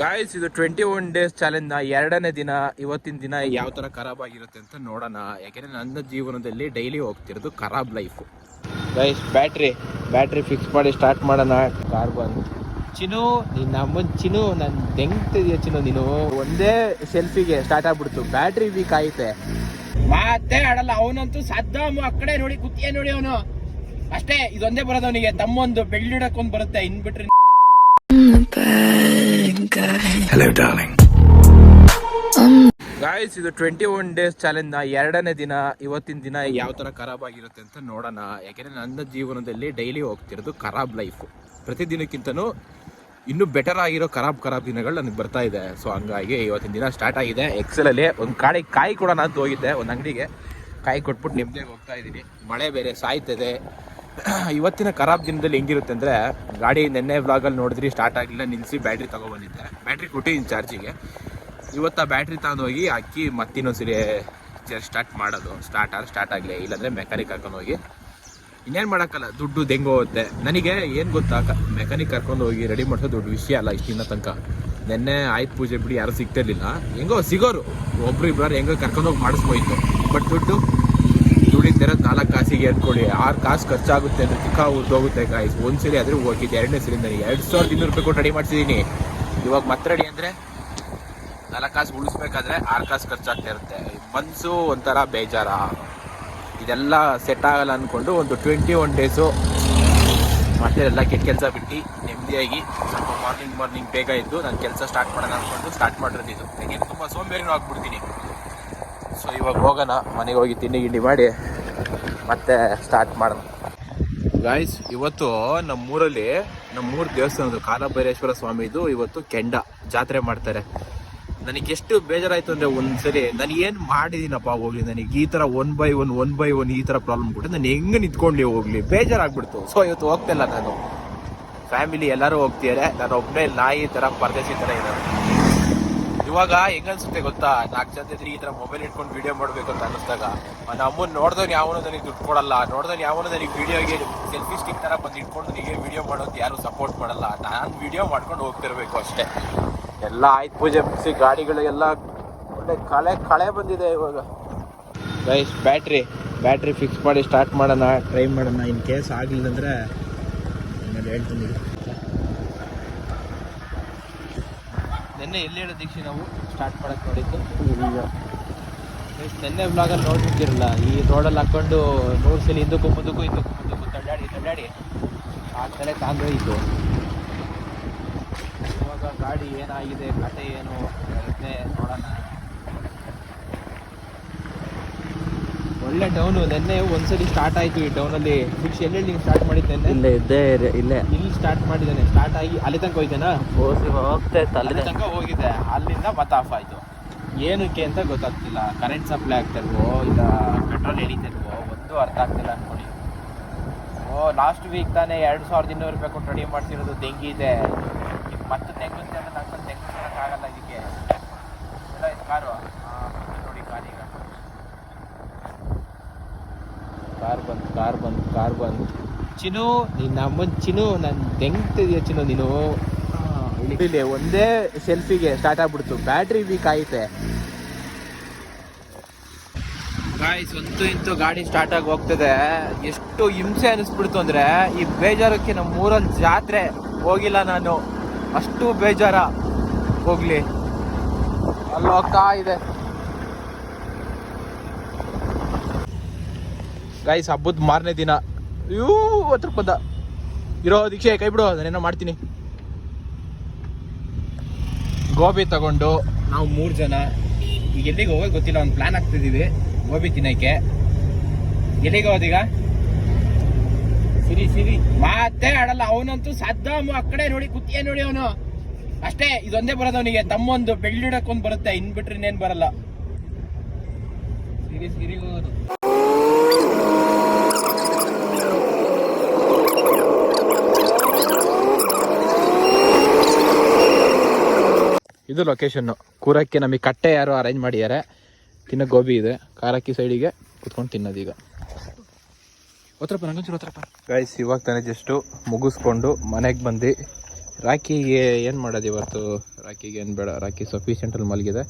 Guys ಇದು twenty one days ಚಾಲೆಂಜ್ನ ಎರಡನೇ ದಿನ, ಇವತ್ತಿನ ದಿನ ಯಾವ ತರ ಖರಾಬ್ ಆಗಿರುತ್ತೆ ಅಂತ ನೋಡೋಣ. ಯಾಕೆಂದರೆ ನನ್ನ ಜೀವನದಲ್ಲಿ ಡೈಲಿ ಹೋಗ್ತಿರೋದು ಖರಾಬ್ life guys battery battery fix ಮಾಡಿ ಸ್ಟಾರ್ಟ್ ಮಾಡೋಣ. ಕಾರ್ ಬಂದು. ಚಿನು ನಿನ್ನ ಅಮ್ಮನ್ ಚಿನು ನನ್ ತೆಂಗ್ತಿದ್ಯ ಚಿನು ನೀನು? ಒಂದೇ ಸೆಲ್ಫಿಗೆ ಸ್ಟಾರ್ಟ್ ಆಗ್ಬಿಡ್ತು. ಬ್ಯಾಟ್ರಿ ವೀಕ್ ಆಯ್ತೆ ಮಾತೇ ಆಡಲ್ಲ, ಅವನಂತೂ ಸದ್ದಾಮು ಆ ಕಡೆ ನೋಡಿ, ಕುತ್ತಿಗೆ ನೋಡಿ ಅವನು. ಅಷ್ಟೇ, ಇದೊಂದೇ ಬರೋದು ಅವನಿಗೆ. ತಮ್ಮೊಂದು ಬೆಳ್ಳಿಡಕ್ಕೊಂದು ಬರುತ್ತೆ. ಬರುತ್ತೆ ಇನ್ ಡಾರ್ಲಿಂಗ್ ಗಾಯ್ಸ್ ಇದು ಟ್ವೆಂಟಿ ಒನ್ ಡೇಸ್ ಚಾಲೆಂಜ್ನ ಎರಡನೇ ದಿನ ಇವತ್ತಿನ ದಿನ ಯಾವ ತರ ಖರಾಬ್ ಆಗಿರುತ್ತೆ ಅಂತ ನೋಡೋಣ. ಯಾಕೆಂದರೆ ನನ್ನ ಜೀವನದಲ್ಲಿ ಡೈಲಿ ಹೋಗ್ತಿರೋದು ಖರಾಬ್ ಲೈಫ್ ಪ್ರತಿದಿನಕ್ಕಿಂತನೂ ಇನ್ನೂ ಬೆಟರ್ ಆಗಿರೋ ಖರಾಬ್ ಖರಾಬ್ ದಿನಗಳು ನನಗೆ ಬರ್ತಾ ಇದೆ. ಸೊ ಹಂಗಾಗಿ ಇವತ್ತಿನ ದಿನ ಸ್ಟಾರ್ಟ್ ಆಗಿದೆ. ಎಕ್ಸೆಲ್ ಅಲ್ಲಿ ಒಂದು ಕಾಡಿ ಕಾಯಿ ಕೊಡೋಣ ಅಂತ ಹೋಗಿದ್ದೆ ಒಂದು ಅಂಗಡಿಗೆ. ಕಾಯಿ ಕೊಟ್ಬಿಟ್ಟು ನೆಮ್ಮದಿಯಾಗಿ ಹೋಗ್ತಾ ಇದ್ದೀನಿ. ಮಳೆ ಬೇರೆ ಸಾಯ್ತದೆ. ಇವತ್ತಿನ ಖರಾಬ್ ದಿನದಲ್ಲಿ ಹೆಂಗಿರುತ್ತೆ ಅಂದರೆ ಗಾಡಿ ನಿನ್ನೆ ವ್ಲಾಗಲ್ಲಿ ನೋಡಿದ್ರಿ ಸ್ಟಾರ್ಟ್ ಆಗಲಿಲ್ಲ ನಿಲ್ಲಿಸಿ ಬ್ಯಾಟ್ರಿ ತೊಗೊಬಂದಿದ್ದೆ. ಬ್ಯಾಟ್ರಿ ಕೊಟ್ಟಿದ್ದೀನಿ ಚಾರ್ಜಿಗೆ ಇವತ್ತು ಆ ಬ್ಯಾಟ್ರಿ ತಗೊಂಡೋಗಿ ಅಕ್ಕಿ ಮತ್ತಿನ್ನೊಂದ್ಸರಿ ಸ್ಟಾರ್ಟ್ ಮಾಡೋದು. ಸ್ಟಾರ್ಟ್ ಆದ್ರೆ ಸ್ಟಾರ್ಟ್ ಆಗಲಿ, ಇಲ್ಲಾಂದರೆ ಮೆಕ್ಯಾನಿಕ್ ಹಾಕೊಂಡು ಹೋಗಿ. ಇನ್ನೇನು ಮಾಡೋಕ್ಕಲ್ಲ, ದುಡ್ಡು ದೆಂಗು ಹೋಗುತ್ತೆ. ನನಗೆ ಏನು ಗೊತ್ತಾ ಮೆಕ್ಯಾನಿಕ್ ಕರ್ಕೊಂಡು ಹೋಗಿ ರೆಡಿ ಮಾಡಿಸೋ ದೊಡ್ಡ ವಿಷಯ ಅಲ್ಲ ಇಷ್ಟಿನ ತನಕ. ನೆನ್ನೆ ಆಯ್ತು ಪೂಜೆ ಬಿಡಿ, ಯಾರು ಸಿಗ್ತಿರ್ಲಿಲ್ಲ. ಹೆಂಗೋ ಸಿಗೋರು. ಒಬ್ರು ಇಬ್ಬರು ಹೆಂಗೋ ಕರ್ಕೊಂಡು ಹೋಗಿ ಮಾಡಿಸ್ಬೋಯ್ತು. ಬಟ್ ದುಡ್ಡು ದುಡಿತಿರೋದು ನಾಲ್ಕು ಕಾಸಿಗೆ ಅಂದ್ಕೊಳ್ಳಿ ಆರು ಕಾಸು ಖರ್ಚಾಗುತ್ತೆ ಅಂದರೆ ಚಿಕ್ಕ ಉದ್ದೋಗುತ್ತೆ ಗಾಯ್ಸ್ ಒಂದು ಸರಿ ಆದರೂ ಹೋಗಿದ್ದು ಎರಡನೇ ಸರಿ ನನಗೆ ಎರಡು ಸಾವಿರದ ಇನ್ನೂರು ರೂಪಾಯಿ ಕೊಟ್ಟು ರೆಡಿ ಮಾಡಿಸಿದ್ದೀನಿ. ಇವಾಗ ಮತ್ತೆ ರೆಡಿ ಅಂದರೆ ನಾಲ್ಕು ಕಾಸು ಉಳಿಸ್ಬೇಕಾದ್ರೆ ಆರು ಕಾಸು ಖರ್ಚಾಗ್ತಾ ಇರುತ್ತೆ. ಮನಸ್ಸು ಒಂಥರ ಬೇಜಾರ. ಇದೆಲ್ಲ ಸೆಟ್ ಆಗಲ್ಲ ಅಂದ್ಕೊಂಡು ಒಂದು ಟ್ವೆಂಟಿ ಒನ್ ಡೇಸು ಮತ್ತೆ ಎಲ್ಲ ಕೆಟ್ಟ ಕೆಲಸ ಬಿಟ್ಟು ನೆಮ್ಮದಿಯಾಗಿ ಸ್ವಲ್ಪ ಮಾರ್ನಿಂಗ್ ಮಾರ್ನಿಂಗ್ ಬೇಗ ಇದ್ದು ನಾನು ಕೆಲಸ ಸ್ಟಾರ್ಟ್ ಮಾಡೋಣ ಅಂದ್ಕೊಂಡು ಸ್ಟಾರ್ಟ್ ಮಾಡಿರೋದಿದ್ದು ನನಗೆ ತುಂಬ ಸೋಂಬೇರಿನೂ ಆಗ್ಬಿಡ್ತೀನಿ. ಸೊ ಇವಾಗ ಹೋಗೋಣ, ಮನೆಗೆ ಹೋಗಿ ತಿಂಡಿ ಗಿಂಡಿ ಮಾಡಿ. ಮತ್ತೆ ಸ್ಟಾರ್ಟ್ ಮಾಡೋಣ. ಗಾಯ್ಸ್ ಇವತ್ತು ನಮ್ಮೂರಲ್ಲಿ, ನಮ್ಮೂರು ದೇವಸ್ಥಾನದ್ದು ಕಾಲಭೈರೇಶ್ವರ ಸ್ವಾಮಿದು ಇವತ್ತು ಕೆಂಡ ಜಾತ್ರೆ ಮಾಡ್ತಾರೆ. ನನಗೆ ಎಷ್ಟು ಬೇಜಾರಾಯ್ತು ಅಂದ್ರೆ ಒಂದ್ಸರಿ ನಾನು ಏನು ಮಾಡಿದೀನಪ್ಪ ಹೋಗ್ಲಿ ನನಗೆ, ಈ ತರ one by one one by one ಈ ತರ ಪ್ರಾಬ್ಲಮ್ ಕೊಟ್ಟು ನಾನು ಹೆಂಗೆ ನಿಂತ್ಕೊಂಡು ಹೋಗ್ಲಿ? ಬೇಜಾರಾಗ್ಬಿಡ್ತು. ಸೊ ಇವತ್ತು ಹೋಗ್ತಿಲ್ಲ ನಾನು. ಫ್ಯಾಮಿಲಿ ಎಲ್ಲರೂ ಹೋಗ್ತಿದ್ದಾರೆ ನಾನು ಒಬ್ಬನೇ ನಾಯಿ ತರ ಪರದೇಶಿ ತರ ಇದ್ದಾರೆ ಇವಾಗ ಹೆಂಗನ್ಸುತ್ತೆ ಗೊತ್ತಾ? ನಾಲ್ಕು ಜನ ಇದ್ರೆ ಈ ತರ ಮೊಬೈಲ್ ಇಟ್ಕೊಂಡು ವಿಡಿಯೋ ಮಾಡ್ಬೇಕು ಅಂತ ಅನ್ನಿಸ್ದಾಗ ನನ್ನ ಅಮ್ಮನ್ ನೋಡ್ದವ್ನು ಯಾವನು ನನಗೆ ದುಡ್ಡು ಕೊಡಲ್ಲ. ನೋಡ್ದವ್ನು ಯಾವನು ನನಗೆ ವಿಡಿಯೋಗೆ ಸೆಲ್ಫಿ ಸ್ಟಿಕ್ ತರ ಬಂದು ಇಟ್ಕೊಂಡು ನನಗೆ ವಿಡಿಯೋ ಮಾಡೋದು ಯಾರು ಸಪೋರ್ಟ್ ಮಾಡಲ್ಲ. ನಾನು ವಿಡಿಯೋ ಮಾಡ್ಕೊಂಡು ಹೋಗ್ತಿರ್ಬೇಕು ಅಷ್ಟೇ. ಎಲ್ಲ ಆಯ್ತು ಪೂಜೆ ಮುಗಿಸಿ ಗಾಡಿಗಳು ಒಳ್ಳೆ ಕಳೆ ಕಳೆ ಬಂದಿದೆ ಇವಾಗ. ಗೈಸ್ ಬ್ಯಾಟ್ರಿ ಬ್ಯಾಟ್ರಿ ಫಿಕ್ಸ್ ಮಾಡಿ ಸ್ಟಾರ್ಟ್ ಮಾಡೋಣ ಟ್ರೈ ಮಾಡೋಣ. ಇನ್ ಕೇಸ್ ಆಗಲಿಲ್ಲ ಅಂದರೆ ಹೇಳ್ತೀನಿ. ನಿನ್ನೆ ಎಲ್ಲಿ ದೀಕ್ಷೆ ನಾವು ಸ್ಟಾರ್ಟ್ ಮಾಡಕ್ಕೆ ನೋಡಿದ್ದು. ನೆನ್ನೆ ವ್ಲಾಗಲ್ಲಿ ನೋಡ್ಬಿಟ್ಟಿರಲ್ಲ ಈ ರೋಡಲ್ಲಿ ಹಾಕೊಂಡು ನೂರು ಸಲ ಹಿಂದಕ್ಕೂ ಮುಂದಕ್ಕೂ ಹಿಂದಕ್ಕೂ ಮುಂದಕ್ಕೂ ತಳ್ಳಾಡಿ ತಳ್ಳಾಡಿ. ಆಗ್ತಲೇ ಇತ್ತು ಇವಾಗ ಗಾಡಿ ಏನಾಗಿದೆ, ಕತೆ ಏನು ಅದನ್ನೇ ನೋಡೋಣ. ಒಳ್ಳೆ ಡೌನು ನೆನ್ನೆ ಒಂದ್ಸರಿ ಸ್ಟಾರ್ಟ್ ಆಯ್ತು ಈ ಡೌನಲ್ಲಿ ಫಿಕ್ಸ್ ಎಲ್ಲೆಲ್ಲಿ ನೀವು ಸ್ಟಾರ್ಟ್ ಮಾಡಿದ್ದೆ ಇಲ್ಲೇ ಇದ್ದೇ ಇಲ್ಲೇ. ಇಲ್ಲಿ ಸ್ಟಾರ್ಟ್ ಮಾಡಿದ್ದಾನೆ. ಸ್ಟಾರ್ಟ್ ಆಗಿ ಅಲ್ಲಿ ತನಕ ಹೋಯ್ತೇನಾ ಹೋಗಿ ಹೋಗ್ತಾ ಇತ್ತು ಅಲ್ಲಿ ತನಕ ಹೋಗಿದೆ ಅಲ್ಲಿಂದ ಮತ್ತೆ ಆಫ್ ಆಯ್ತು? ಏನಕ್ಕೆ ಅಂತ ಗೊತ್ತಾಗ್ತಿಲ್ಲ. ಕರೆಂಟ್ ಸಪ್ಲೈ ಆಗ್ತಿಲ್ವೋ ಇಲ್ಲ ಪೆಟ್ರೋಲ್ ಎಳಿತಿಲ್ವೋ ಒಂದು ಅರ್ಥ ಆಗ್ತಿಲ್ಲ ಅನ್ಕೊಳ್ಳಿ. ಓ ಲಾಸ್ಟ್ ವೀಕ್ ತಾನೇ ಎರಡು ಸಾವಿರದ ಇನ್ನೂರು ರೂಪಾಯಿ ಕೊಟ್ಟು ರೆಡಿ ಮಾಡ್ತಿರೋದು ತೆಂಗಿದೆ ಮತ್ತೆ ತೆಂಗಿನ ತೆಂಗು ಹಾಕೊಂಡು ತೆಂಗು ಆಗಲ್ಲ ಇದಕ್ಕೆ ಎಲ್ಲ ಇದು ಕಾರು ಹಾಂ ನೋಡಿ ಕಾರೀಗ ಕಾರ್ ಬಂತು ಕಾರ್ ಬಂತು ಕಾರ್ ಬಂತು ಚಿನು, ನಿನ್ನ ಅಮ್ಮನ್ ಚಿನು, ನಾನು ತೆಂಗ್ತಿದ್ಯ ಚಿನು ನೀನು? ಇಲ್ಲಿ ಒಂದೇ ಸೆಲ್ಫಿಗೆ ಸ್ಟಾರ್ಟ್ ಆಗ್ಬಿಡ್ತು. ಬ್ಯಾಟ್ರಿ ವೀಕ್ ಆಯ್ತೆ. ಗಾಯ್ಸ್ ಅಂತೂ ಇಂತೂ ಗಾಡಿ ಸ್ಟಾರ್ಟ್ ಆಗಿ ಹೋಗ್ತದೆ. ಎಷ್ಟು ಹಿಂಸೆ ಅನಿಸ್ಬಿಡ್ತು ಅಂದ್ರೆ, ಈ ಬೇಜಾರಕ್ಕೆ ನಮ್ಮ ಊರಲ್ಲಿ ಜಾತ್ರೆ ಹೋಗಿಲ್ಲ ನಾನು. ಅಷ್ಟು ಬೇಜಾರ. ಹೋಗ್ಲಿ. ಅಲ್ಲೋಗ್ತಾ ಇದೆ. ಗಾಯ್ಸ್ ಹಬ್ಬದ ಮಾರನೇ ದಿನ. ಇವು ಹತ್ರ ಬಂದ. ಇರೋ ದೀಕ್ಷೆ, ಕೈ ಬಿಡು ಅದನ್ನೇನೋ ಮಾಡ್ತೀನಿ. ಗೋಬಿ ತಗೊಂಡು ನಾವು ಮೂರು ಜನ. ಈಗ ಎಲ್ಲಿಗೆ ಹೋಗೋದು ಗೊತ್ತಿಲ್ಲ, ಒಂದು ಪ್ಲಾನ್ ಆಗ್ತಿದ್ದೀವಿ ಗೋಬಿ ತಿನ್ನಕ್ಕೆ ಎಲ್ಲಿಗೆ ಹೋಗೋದೀಗ ಸಿರಿ ಸಿರಿ. ಮಾತೇ ಆಡಲ್ಲ, ಅವನಂತೂ ಸದ್ದಾಮು ಆ ಕಡೆ ನೋಡಿ, ಕುತ್ತಿಗೆ ನೋಡಿ ಅವನು. ಅಷ್ಟೇ, ಇದೊಂದೇ ಬರೋದು ಅವನಿಗೆ. ತಮ್ಮೊಂದು ಬೆಳ್ಳಿಡಕ್ಕೊಂದು ಬರುತ್ತೆ, ಇನ್ ಇನ್ನೇನು ಇನ್ನೇನ್ ಬರಲ್ಲ. ಸಿರಿ ಸಿರಿ ಹೋಗೋದು. ಇದು ಲೊಕೇಶನ್ನು ಕೂರಕ್ಕೆ ನಮಗೆ ಕಟ್ಟೆ ಯಾರು ಅರೇಂಜ್ ಮಾಡಿದ್ದಾರೆ ತಿನ್ನೋ ಗೋಬಿ ಇದೆ. ಕಾರಕ್ಕಿ ಸೈಡಿಗೆ ಕುತ್ಕೊಂಡು ತಿನ್ನೋದೀಗ ಓತ್ರಪ್ಪ ನಂಗೊಂಚೂರು ಓತ್ರಪ್ಪ ಗೈಸ್ ಇವಾಗ ತಾನೇ ಜಸ್ಟು ಮುಗಿಸ್ಕೊಂಡು ಮನೆಗೆ ಬಂದು ರಾಕಿಗೆ ಏನು ಮಾಡೋದು ಇವತ್ತು? ರಾಕಿಗೆ ಏನು ಬೇಡ. ರಾಕಿ ಸಫಿಷಿಯೆಂಟಲ್ಲಿ ಮಲಗಿದೆ.